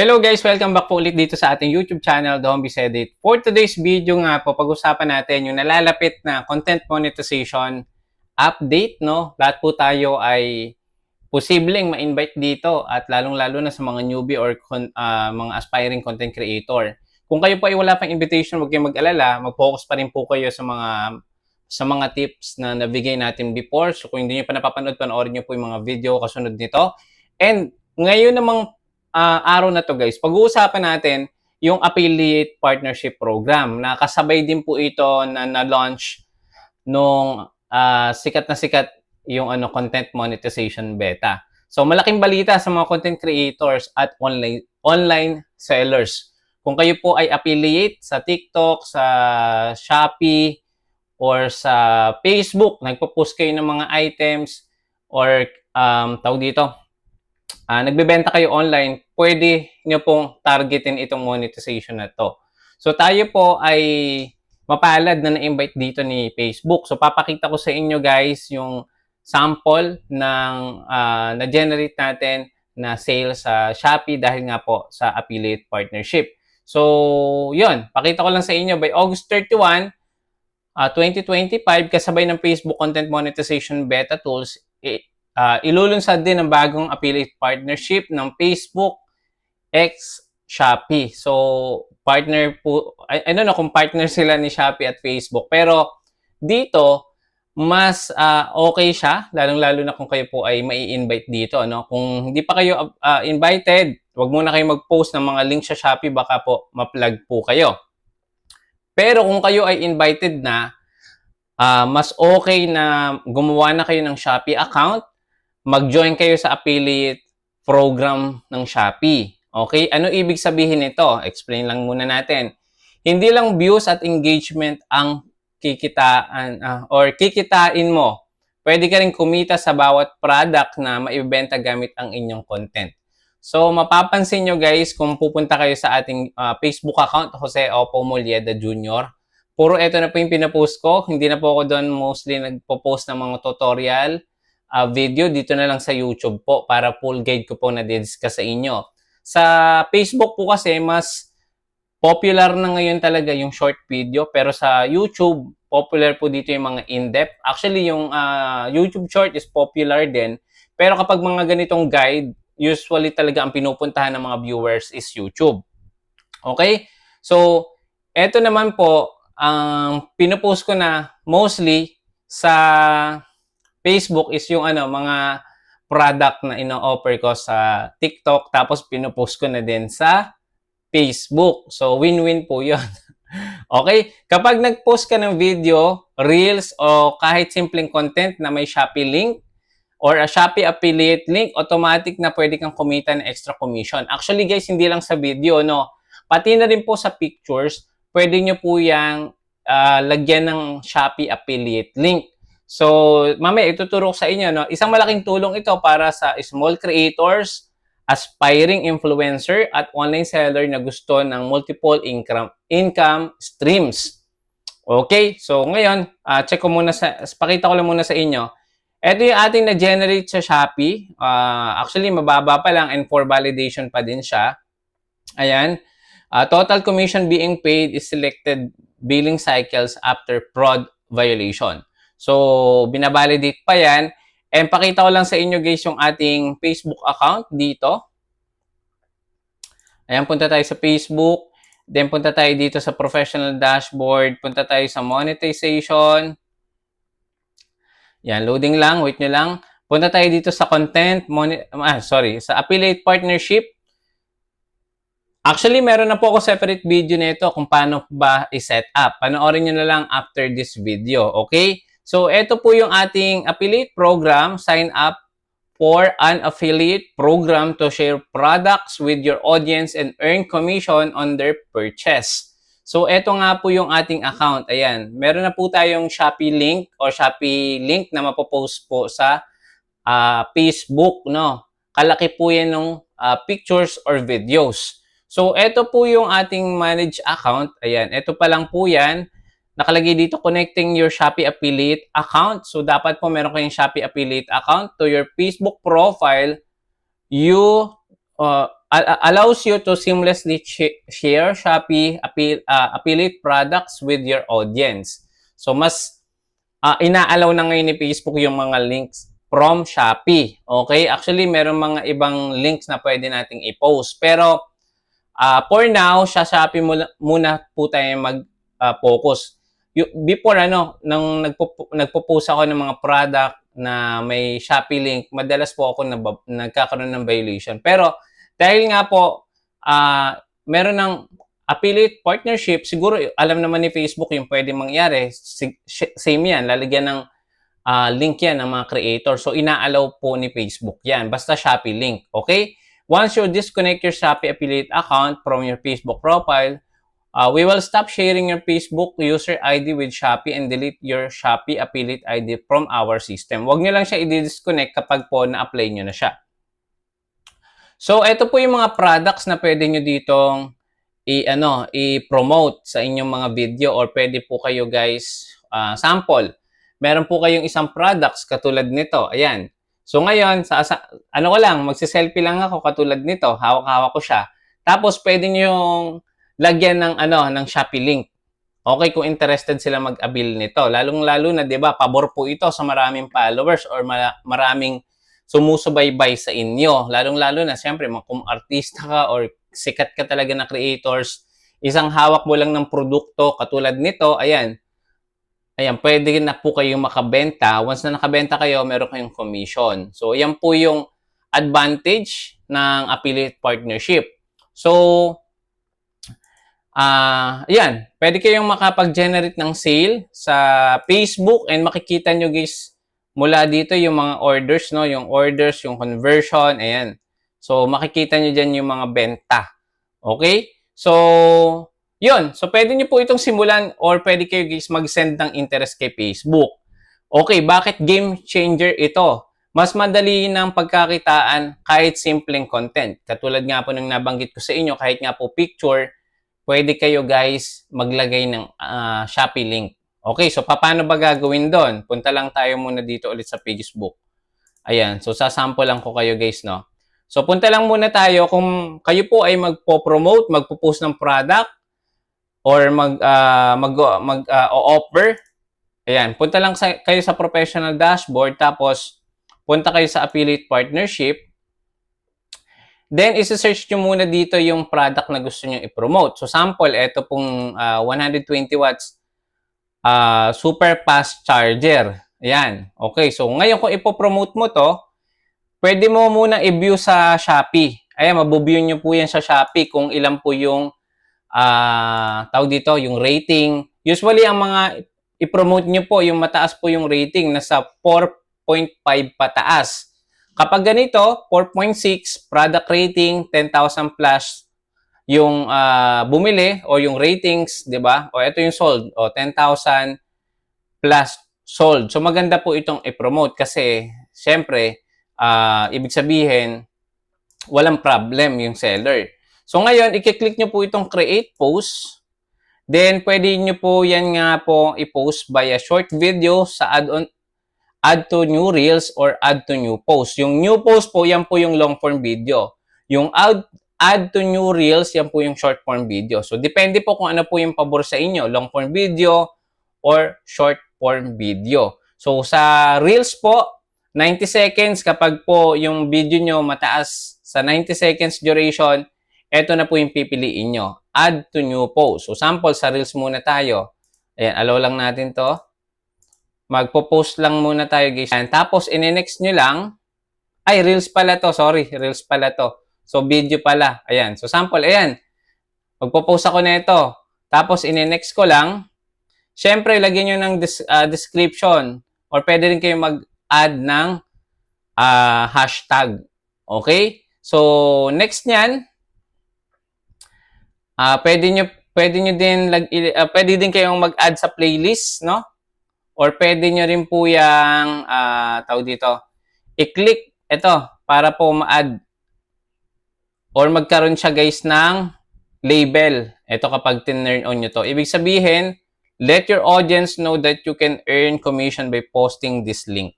Hello guys! Welcome back po ulit dito sa ating YouTube channel, The Home Said It. For today's video nga po, pag-usapan natin yung nalalapit na content monetization update, no? Lahat po tayo ay posibleng ma-invite dito at lalong-lalo na sa mga newbie or ah, mga aspiring content creator. Kung kayo po ay wala pang invitation, huwag kayong mag-alala. Mag-focus pa rin po kayo sa mga sa mga tips na nabigay natin before. So kung hindi niyo pa napapanood, panoorin niyo po yung mga video kasunod nito. And ngayon namang ah, araw na to guys, pag-uusapan natin yung affiliate partnership program na kasabay din po ito na na-launch nung ah, sikat na sikat yung ano content monetization beta. So malaking balita sa mga content creators at online online sellers. Kung kayo po ay affiliate sa TikTok, sa Shopee, or sa Facebook, nagpo-post kayo ng mga items or um, tawag dito, ah nagbebenta kayo online, pwede nyo pong targetin itong monetization na to. So tayo po ay mapalad na na-invite dito ni Facebook. So papakita ko sa inyo guys yung sample ng ah, na-generate natin na sale sa Shopee dahil nga po sa affiliate partnership. So, yun. Pakita ko lang sa inyo by August 31, ah, 2025, kasabay ng Facebook Content Monetization Beta Tools, ah, ilulunsad din ang bagong affiliate partnership ng Facebook X Shopee. So, partner po, I, I don't know kung partner sila ni Shopee at Facebook, pero dito, mas ah, okay siya, lalong-lalo na kung kayo po ay mai-invite dito. No? Kung hindi pa kayo ah, invited, wag muna kayo mag-post ng mga link sa Shopee, baka po ma-plug po kayo. Pero kung kayo ay invited na, ah, mas okay na gumawa na kayo ng Shopee account, mag-join kayo sa affiliate program ng Shopee. Okay? Ano ibig sabihin nito? Explain lang muna natin. Hindi lang views at engagement ang kikitaan ah, or kikitain mo. Pwede ka rin kumita sa bawat product na maibenta gamit ang inyong content. So, mapapansin nyo guys, kung pupunta kayo sa ating ah, Facebook account, Jose Opo Molieda Jr., puro ito na po yung pinapost ko. Hindi na po ako doon mostly nagpo-post ng mga tutorial ah, video. Dito na lang sa YouTube po para full guide ko po na discuss sa inyo. Sa Facebook po kasi, mas popular na ngayon talaga yung short video. Pero sa YouTube, popular po dito yung mga in-depth. Actually, yung ah, YouTube short is popular din. Pero kapag mga ganitong guide, usually talaga ang pinupuntahan ng mga viewers is YouTube. Okay? So, eto naman po, ang pinupost ko na mostly sa Facebook is yung ano, mga product na ino-offer ko sa TikTok tapos pinupost ko na din sa Facebook. So, win-win po yun. okay? Kapag nag-post ka ng video, reels, o kahit simpleng content na may Shopee link, or a Shopee affiliate link, automatic na pwede kang kumita ng extra commission. Actually guys, hindi lang sa video, no? Pati na rin po sa pictures, pwede nyo po yung ah, lagyan ng Shopee affiliate link. So, mamaya ituturo ko sa inyo, no? Isang malaking tulong ito para sa small creators, aspiring influencer, at online seller na gusto ng multiple income, income streams. Okay? So, ngayon, ah, check ko muna sa, pakita ko lang muna sa inyo. Ito yung ating na-generate sa Shopee. Ah, actually, mababa pa lang and for validation pa din siya. Ayan. Ah, total commission being paid is selected billing cycles after fraud violation. So, binabalidate pa yan. And pakita ko lang sa inyo guys yung ating Facebook account dito. Ayan, punta tayo sa Facebook. Then, punta tayo dito sa professional dashboard. Punta tayo sa monetization. Yan, loading lang. Wait nyo lang. Punta tayo dito sa content. Ah, sorry. Sa affiliate partnership. Actually, meron na po ako separate video nito kung paano ba i-set up. Panoorin nyo na lang after this video. Okay? So, ito po yung ating affiliate program. Sign up for an affiliate program to share products with your audience and earn commission on their purchase. So, eto nga po yung ating account. Ayan. Meron na po tayong Shopee link o Shopee link na mapopost po sa ah, Facebook, no? Kalaki po yan ng ah, pictures or videos. So, eto po yung ating manage account. Ayan. Ito pa lang po yan. Nakalagay dito, connecting your Shopee affiliate account. So, dapat po meron kayong Shopee affiliate account to your Facebook profile. You uh, allows you to seamlessly sh- share Shopee appeal, uh, affiliate products with your audience. So mas uh, inaalaw na ngayon ni Facebook yung mga links from Shopee. Okay? Actually, meron mga ibang links na pwede nating i-post. Pero uh, for now, sa Shopee muna, muna po tayo mag-focus. Before ano, nang nagpo, nagpo-post ako ng mga product na may Shopee link, madalas po ako nab- nagkakaroon ng violation. Pero dahil nga po, uh, meron ng affiliate partnership, siguro alam naman ni Facebook yung pwede mangyari. Same yan, lalagyan ng uh, link yan ng mga creator. So, inaalaw po ni Facebook yan. Basta Shopee link. Okay? Once you disconnect your Shopee affiliate account from your Facebook profile, Uh, we will stop sharing your Facebook user ID with Shopee and delete your Shopee affiliate ID from our system. Huwag nyo lang siya i-disconnect kapag po na-apply nyo na siya. So, ito po yung mga products na pwede nyo ditong i ano i-promote sa inyong mga video or pwede po kayo guys uh, sample. Meron po kayong isang products katulad nito. Ayan. So ngayon, sa, sa ano ko lang, magse-selfie lang ako katulad nito. Hawak-hawak ko siya. Tapos pwede niyo yung lagyan ng ano ng Shopee link. Okay kung interested sila mag-avail nito. Lalong-lalo na 'di ba, pabor po ito sa maraming followers or maraming sumusubaybay sa inyo. Lalong-lalo na siyempre kung artista ka or sikat ka talaga na creators, isang hawak mo lang ng produkto katulad nito, ayan. Ayan, pwede na po kayong makabenta. Once na nakabenta kayo, meron kayong commission. So, ayan po yung advantage ng affiliate partnership. So, Ah, uh, yan. Pwede kayong makapag-generate ng sale sa Facebook and makikita nyo guys mula dito yung mga orders, no? Yung orders, yung conversion, ayan. So, makikita nyo dyan yung mga benta. Okay? So, yun. So, pwede nyo po itong simulan or pwede kayo guys mag-send ng interest kay Facebook. Okay, bakit game changer ito? Mas madali ng pagkakitaan kahit simpleng content. Katulad nga po ng nabanggit ko sa inyo, kahit nga po picture, pwede kayo guys maglagay ng uh, Shopee link. Okay, so paano ba gagawin doon? Punta lang tayo muna dito ulit sa Facebook. Ayan, so sasample lang ko kayo guys, no? So punta lang muna tayo kung kayo po ay magpo-promote, magpo-post ng product or mag uh, mag mag uh, offer. Ayan, punta lang sa, kayo sa professional dashboard tapos punta kayo sa affiliate partnership Then, isi-search nyo muna dito yung product na gusto nyo i-promote. So, sample, ito pong uh, 120 watts uh, super fast charger. Ayan. Okay, so ngayon kung ipopromote mo to, pwede mo muna i-view sa Shopee. Ayan, mabuview nyo po yan sa Shopee kung ilan po yung uh, tawag dito, yung rating. Usually, ang mga i-promote nyo po, yung mataas po yung rating, nasa 4.5 pataas. Kapag ganito, 4.6, product rating, 10,000 plus yung uh, bumili o yung ratings, di ba? O ito yung sold, o 10,000 plus sold. So maganda po itong i-promote kasi syempre, uh, ibig sabihin, walang problem yung seller. So ngayon, i-click nyo po itong create post. Then, pwede nyo po yan nga po i-post via short video sa add-on add to new reels or add to new post. Yung new post po, yan po yung long form video. Yung add, add to new reels, yan po yung short form video. So, depende po kung ano po yung pabor sa inyo, long form video or short form video. So, sa reels po, 90 seconds kapag po yung video nyo mataas sa 90 seconds duration, eto na po yung pipiliin nyo. Add to new post. So, sample sa reels muna tayo. Ayan, allow lang natin to magpo-post lang muna tayo guys. And tapos ine-next nyo lang, ay reels pala to, sorry, reels pala to. So video pala, ayan. So sample, ayan. Magpo-post ako na ito. Tapos ine-next ko lang. Siyempre, lagyan nyo ng des- uh, description or pwede rin kayo mag-add ng uh, hashtag. Okay? So, next niyan, uh, pwede nyo, pwede nyo din, lag, uh, pwede din kayong mag-add sa playlist, no? Or pwede nyo rin po yung, uh, tawag dito, i-click ito para po ma-add or magkaroon siya guys ng label. Ito kapag tin-turn on nyo to. Ibig sabihin, let your audience know that you can earn commission by posting this link.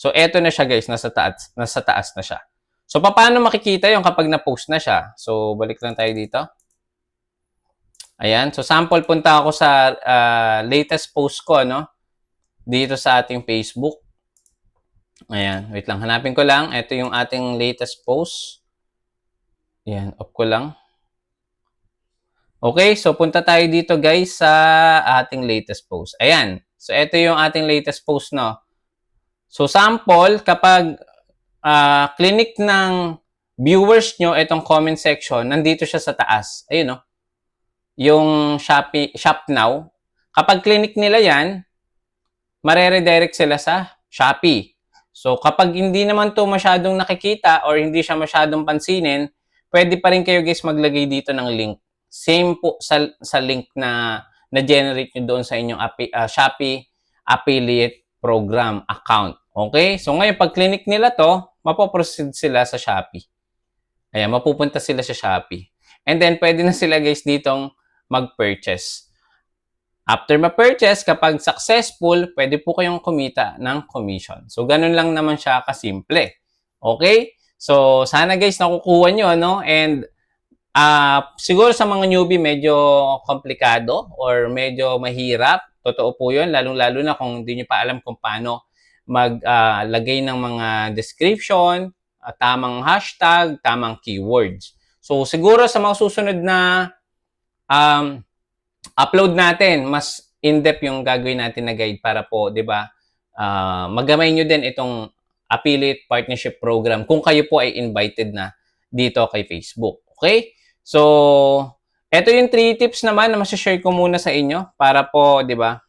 So, eto na siya guys, nasa taas, nasa taas na siya. So, paano makikita yung kapag na-post na siya? So, balik lang tayo dito. Ayan. So, sample punta ako sa ah, latest post ko, no? Dito sa ating Facebook. Ayan. Wait lang. Hanapin ko lang. Ito yung ating latest post. Ayan. Off ko lang. Okay. So, punta tayo dito, guys, sa ating latest post. Ayan. So, ito yung ating latest post, no? So, sample, kapag ah, clinic ng viewers nyo, itong comment section, nandito siya sa taas. Ayun, no? Yung Shopee, Shop Now. Kapag clinic nila yan, mareredirect sila sa Shopee. So, kapag hindi naman to masyadong nakikita or hindi siya masyadong pansinin, pwede pa rin kayo guys maglagay dito ng link. Same po sa, sa link na na-generate nyo doon sa inyong api, ah, Shopee affiliate program account. Okay? So, ngayon, pag clinic nila to, mapoproceed sila sa Shopee. Ayan, mapupunta sila sa Shopee. And then, pwede na sila guys ditong mag-purchase. After ma-purchase, kapag successful, pwede po kayong kumita ng commission. So, ganun lang naman siya kasimple. Okay? So, sana guys nakukuha nyo, no? And, ah siguro sa mga newbie, medyo komplikado or medyo mahirap. Totoo po yun, lalong-lalo na kung hindi nyo pa alam kung paano maglagay ng mga description, ah, tamang hashtag, tamang keywords. So, siguro sa mga susunod na um, upload natin, mas in-depth yung gagawin natin na guide para po, di ba, ah, magamay nyo din itong affiliate partnership program kung kayo po ay invited na dito kay Facebook. Okay? So, eto yung three tips naman na masashare ko muna sa inyo para po, di ba,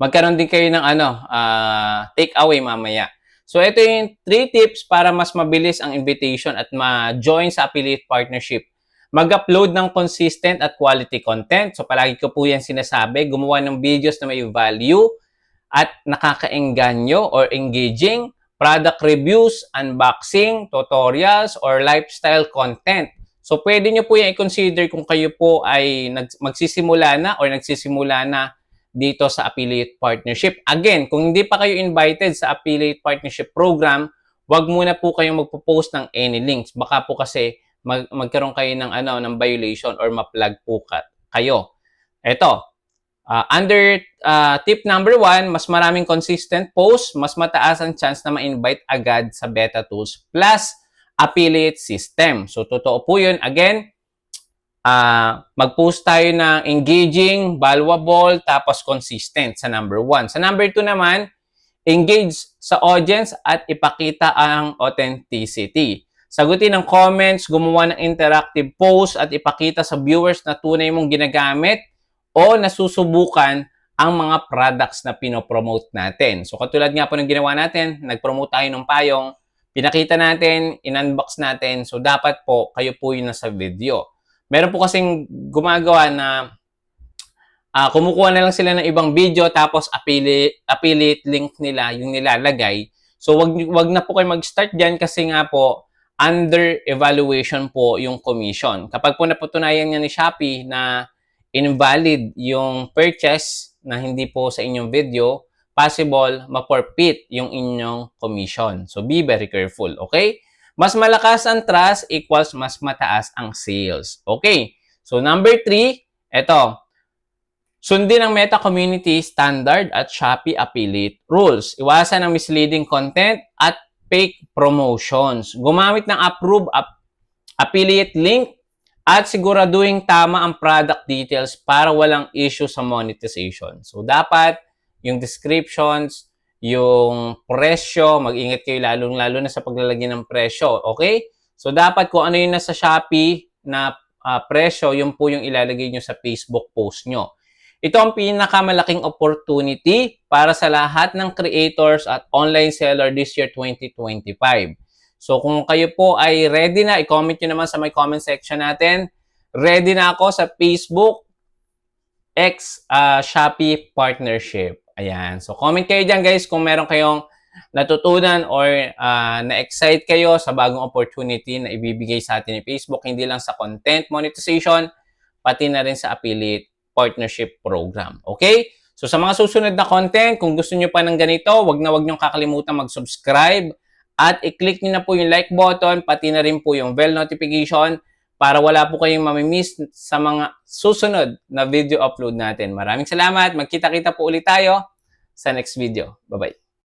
magkaroon din kayo ng ano, ah, take away mamaya. So, ito yung three tips para mas mabilis ang invitation at ma-join sa affiliate partnership mag-upload ng consistent at quality content. So palagi ko po yan sinasabi, gumawa ng videos na may value at nakakaengganyo or engaging, product reviews, unboxing, tutorials, or lifestyle content. So pwede nyo po yan i-consider kung kayo po ay magsisimula na or nagsisimula na dito sa affiliate partnership. Again, kung hindi pa kayo invited sa affiliate partnership program, wag muna po kayong magpo-post ng any links. Baka po kasi mag, magkaroon kayo ng ano ng violation or ma-flag po ka, kayo. Ito, uh, under uh, tip number one, mas maraming consistent post, mas mataas ang chance na ma-invite agad sa beta tools plus affiliate system. So, totoo po yun. Again, uh, mag-post tayo ng engaging, valuable, tapos consistent sa number one. Sa number two naman, engage sa audience at ipakita ang authenticity. Sagutin ang comments, gumawa ng interactive post at ipakita sa viewers na tunay mong ginagamit o nasusubukan ang mga products na pinopromote natin. So katulad nga po ng ginawa natin, nag-promote tayo ng payong, pinakita natin, in-unbox natin, so dapat po kayo po yung nasa video. Meron po kasing gumagawa na uh, kumukuha na lang sila ng ibang video tapos affiliate, affiliate link nila yung nilalagay. So wag, wag na po kayo mag-start dyan kasi nga po, under evaluation po yung commission. Kapag po napatunayan niya ni Shopee na invalid yung purchase na hindi po sa inyong video, possible ma-forfeit yung inyong commission. So be very careful, okay? Mas malakas ang trust equals mas mataas ang sales. Okay. So number three, eto. Sundin ang Meta Community Standard at Shopee Affiliate Rules. Iwasan ang misleading content at fake promotions. Gumamit ng approve app, affiliate link at siguraduhin tama ang product details para walang issue sa monetization. So, dapat yung descriptions, yung presyo, mag-ingat kayo lalong-lalo na sa paglalagay ng presyo. Okay? So, dapat kung ano yung nasa Shopee na uh, presyo, yung po yung ilalagay nyo sa Facebook post nyo. Ito ang pinakamalaking opportunity para sa lahat ng creators at online seller this year 2025. So kung kayo po ay ready na, i-comment nyo naman sa my comment section natin. Ready na ako sa Facebook X uh, Shopee partnership. Ayan. So comment kayo dyan guys kung meron kayong natutunan or uh, na-excite kayo sa bagong opportunity na ibibigay sa atin ni Facebook, hindi lang sa content monetization, pati na rin sa affiliate partnership program. Okay? So sa mga susunod na content, kung gusto nyo pa ng ganito, wag na wag nyo kakalimutan mag-subscribe At i-click nyo na po yung like button, pati na rin po yung bell notification para wala po kayong mamimiss sa mga susunod na video upload natin. Maraming salamat. Magkita-kita po ulit tayo sa next video. Bye-bye.